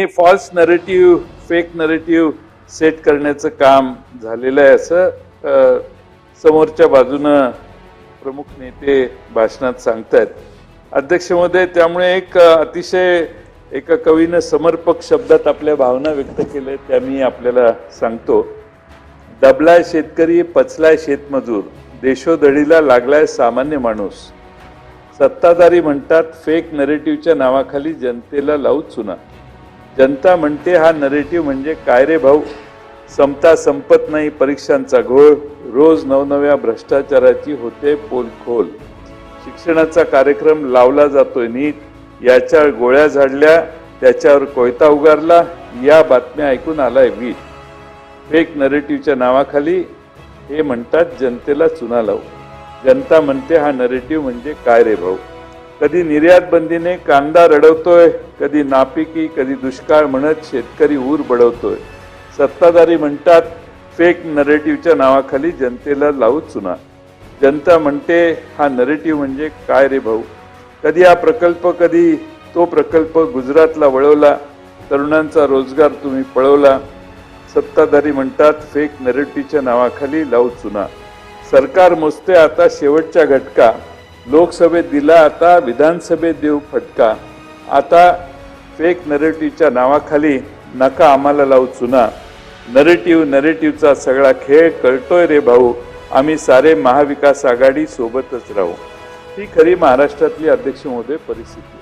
हे false narrative fake narrative set करण्याचं काम झालेलं आहे असं समोरच्या बाजूनं प्रमुख नेते भाषणात सांगतायत. अध्यक्ष महोदय त्यामुळे एक अतिशय एका कवीनं समर्पक शब्दात आपल्या भावना व्यक्त केल्या त्या मी आपल्याला सांगतो. दबलाय शेतकरी पचलाय शेतमजूर देशोधडीला लागलाय सामान्य माणूस. सत्ताधारी म्हणतात फेक नरेटिव्हच्या नावाखाली जनतेला लावू चुना. जनता म्हणते हा नरेटिव्ह म्हणजे काय रे भाऊ? संपता संपत नाही परीक्षांचा घोळ. रोज नवनव्या भ्रष्टाचाराची होते पोलखोल. शिक्षणाचा कार्यक्रम लावला जातोय नीट. याच्या गोळ्या झाडल्या त्याच्यावर कोयता उगारला. या बातम्या ऐकून आलाय वीट. फेक नरेटिव्हच्या नावाखाली हे म्हणतात जनतेला चुना लावू. जनता म्हणते हा नरेटिव्ह म्हणजे काय रे भाऊ? कधी निर्यात बंदीने कांदा रडवतोय कधी नापिकी कधी दुष्काळ म्हणत शेतकरी ऊर बडवतोय. सत्ताधारी म्हणतात फेक नरेटिव्हच्या नावाखाली जनतेला लावू चुना. जनता म्हणते हा नरेटिव्ह म्हणजे काय रे भाऊ? कधी हा प्रकल्प कधी तो प्रकल्प गुजरातला वळवला तरुणांचा रोजगार तुम्ही पळवला. सत्ताधारी म्हणतात फेक नरेटिव्हच्या नावाखाली लावू चुना. सरकार मोजते आता शेवटच्या घटका. लोकसभेत दिला आता विधानसभेत देऊ फटका. आता फेक नरेटिव्हच्या नावाखाली नका आम्हाला लावू चुना. नरेटिव्ह नरेटिव्हचा सगळा खेळ कळतोय रे भाऊ. आम्ही सारे महाविकास आघाडी सोबतच राहू. ही खरी महाराष्ट्रातली अध्यक्ष महोदय परिस्थिती